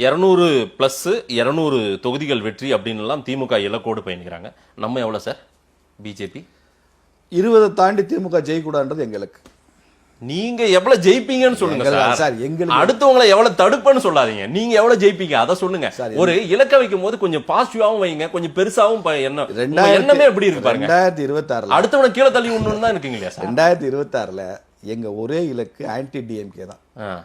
இரநூறு ப்ளஸ் இரநூறு தொகுதிகள் வெற்றி அப்படின்னு எல்லாம் திமுக இலக்கோடு பயணிக்கிறாங்க. நம்ம எவ்வளோ சார்? பிஜேபி? இருபதை தாண்டி திமுக ஜெயிக்கூடாதுன்றது எங்களுக்கு. நீங்க எவ்வளவு ஜெயிப்பீங்கன்னு சொல்லுங்க சார். எங்களுக்கு- அடுத்தவங்களை எவ்வளவு தடுப்பேன்னு சொல்லாதீங்க. நீங்க எவ்வளவு ஜெயிப்பீங்க? அதை சொல்லுங்க. ஒரு இலக்க வைக்கும் போது கொஞ்சம் பாசிட்டிவாவும் வைங்க கொஞ்சம் பெருசாவும் என்ன எண்ணமே எப்படி இருக்கு பாருங்க. ரெண்டாயிரத்தி இருபத்தாறுல. அடுத்தவனை கீழே தள்ளி விடணும்னு தான் இருக்கீங்க இல்லையா ரெண்டாயிரத்தி இருபத்தாறுல எங்க ஒரே இலக்கு ஆன்டி டிஎம்கே தான்.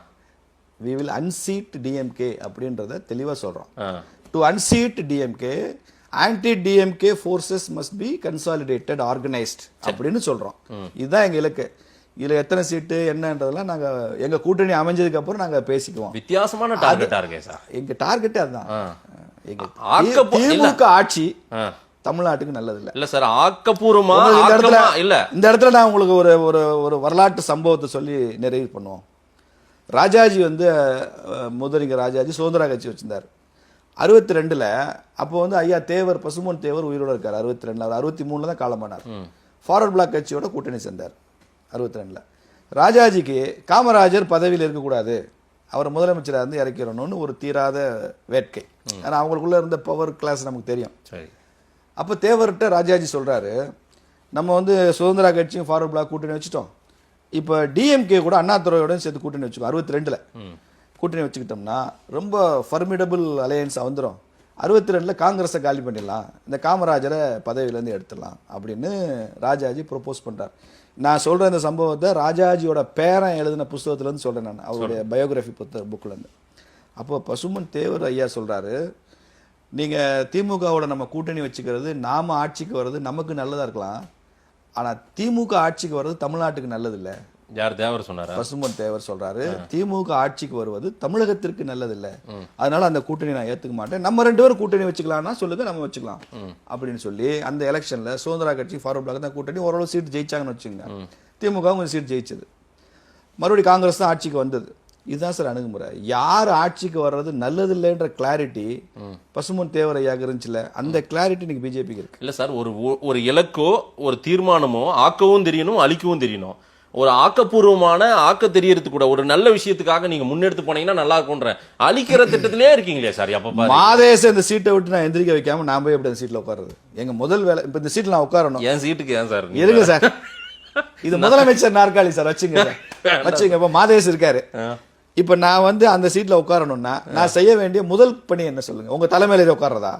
வி வில் அன்சீட் டிஎம்கே அப்படின்றத தெளிவா சொல்றோம். ஆ. To unseat DMK anti DMK forces must be consolidated organised அப்படின்னு சொல்றோம். இதுதான் எங்க இலக்கு. இதுல எத்தனை சீட்டு என்னன்றதெல்லாம் நாங்க எங்க கூட்டணி அமைஞ்சதுக்கு அப்புறம் நாங்க பேசிக்குவோம். வித்தியாசமான டார்கெட்டா இருக்கே சார். எங்க டார்கெட்டே அதுதான். ஆ. எங்க ஆக்கப்பூ- இல்ல. திமுக ஆட்சி. தமிழ்நாட்டுக்கு நல்லது இல்ல இல்ல சார் ஆக்கப்பூர்வமா உங்களுக்கு இந்த இடத்துல இல்ல. இந்த இடத்துல நான் உங்களுக்கு ஒரு ஒரு ஒரு வரலாற்று சம்பவத்தை சொல்லி நிறைவு பண்ணுவோம். ராஜாஜி வந்து முதலிங்க ராஜாஜி சுதந்திர கட்சி வச்சிருந்தார். அறுபத்தி ரெண்டுல அப்போ வந்து ஐயா தேவர் பசுமன் தேவர் உயிரோட இருக்கார் அறுபத்தி ரெண்டுல அவர் அறுபத்தி மூணுல தான் காலமானார் ஃபார்வர்ட் பிளாக் கட்சியோட கூட்டணி சேர்ந்தார் அறுபத்தி ரெண்டுல ராஜாஜிக்கு காமராஜர் பதவியில் இருக்கக்கூடாது. அவர் முதலமைச்சராக இருந்து இறக்கிறணும்னு ஒரு தீராத வேட்கை. ஏன்னா அவங்களுக்குள்ள இருந்த பவர் கிளாஸ் நமக்கு தெரியும். சரி. அப்போ தேவர்கிட்ட ராஜாஜி சொல்றாரு நம்ம வந்து சுதந்திரா கட்சியும் ஃபார்வர்ட் பிளாக் கூட்டணி வச்சுட்டோம். இப்போ டிஎம்கே கூட அண்ணாதுறையோட சேர்த்து கூட்டணி வச்சுக்கோ அறுபத்தி ரெண்டுல கூட்டணி வச்சுக்கிட்டோம்னா ரொம்ப ஃபர்மிடபிள் அலையன்ஸ் வந்துடும் அறுபத்தி ரெண்டில் காங்கிரஸை காலி பண்ணிடலாம். இந்த காமராஜரை பதவியிலேருந்து எடுத்துடலாம் அப்படின்னு ராஜாஜி ப்ரொபோஸ் பண்றார். நான் சொல்ற இந்த சம்பவத்தை ராஜாஜியோட பேரன் எழுதின புஸ்தகத்துலேருந்து சொல்றேன் நான் அவருடைய பயோகிராஃபி புத்தக புக்கிலேருந்து அப்போ பசுமன் தேவர் ஐயா சொல்றாரு நீங்க திமுகவோட நம்ம கூட்டணி வச்சுக்கிறது நாம ஆட்சிக்கு வர்றது நமக்கு நல்லதா இருக்கலாம். ஆனா திமுக ஆட்சிக்கு வர்றது தமிழ்நாட்டுக்கு நல்லது இல்ல யார் தேவர் சொன்னாரா? பசுமன் தேவர் சொல்றாரு திமுக ஆட்சிக்கு வருவது தமிழகத்திற்கு நல்லது இல்ல அதனால அந்த கூட்டணி நான் ஏத்துக்க மாட்டேன். நம்ம ரெண்டு பேரும் கூட்டணி வச்சுக்கலாம்னா சொல்லுங்க நம்ம வச்சுக்கலாம் அப்படின்னு சொல்லி அந்த எலெக்ஷன்ல சுதந்திரா கட்சி ஃபார்வர்ட் பிளாக் தான் கூட்டணி. ஓரளவு சீட் ஜெயிச்சாங்கன்னு வச்சுங்க திமுக கொஞ்சம் சீட் ஜெயிச்சது. மறுபடியும் காங்கிரஸ் தான் ஆட்சிக்கு வந்தது. இதுதான் சார் அணுகுமுறை. யார் ஆட்சிக்கு வர்றது நல்லது இல்லைன்ற கிளாரிட்டி பசுமன் தேவர் ஐயாக இருந்துச்சுல அந்த கிளாரிட்டி இன்னைக்கு பிஜேபிக்கு இருக்கு. இல்ல சார் ஒரு ஒரு இலக்கோ ஒரு தீர்மானமோ ஆக்கவும் தெரியணும் அழிக்கவும் தெரியணும். ஒரு ஆக்கப்பூர்வமான ஆக்க தெரியறது கூட ஒரு நல்ல விஷயத்துக்காக நீங்க முன்னெடுத்து போனீங்கன்னா நல்லா இருக்கும்ன்ற அழிக்கிற திட்டத்திலே இருக்கீங்களே சார் பாரு. மாதேச இந்த சீட்டை விட்டு நான் எந்திரிக்க வைக்காம நான் போய் எப்படி அந்த சீட்ல உட்காருது எங்க முதல் வேலை இப்ப இந்த சீட்ல நான் உட்காரணும். என் சீட்டுக்கு ஏன் சார் இருங்க சார். இது முதலமைச்சர் நாற்காலி சார் வச்சுங்க வச்சுங்க இப்ப மாதேஷ் இருக்காரு. இப்ப நான் வந்து அந்த சீட்ல உட்காரணும்னா நான் செய்ய வேண்டிய முதல் பணி என்ன சொல்லுங்க? உங்க தலைமையில இதை உட்கார்றதா?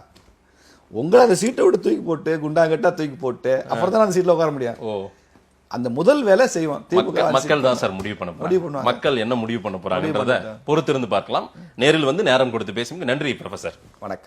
உங்களை அந்த சீட்டை விட்டு தூக்கி போட்டு குண்டாங்கட்டா தூக்கி போட்டு அப்புறம் தான் அந்த சீட்ல உட்கார முடியும். ஓ. அந்த முதல் வேலை செய்வோம். மக்கள் தான் சார் முடிவு பண்ண முடிவு பண்ணுவாங்க. மக்கள் என்ன முடிவு பண்ண போறாங்கன்றத பொறுத்திருந்து பார்க்கலாம். நேரில் வந்து நேரம் கொடுத்து பேசுங்க. நன்றி ப்ரொஃபசர் வணக்கம்.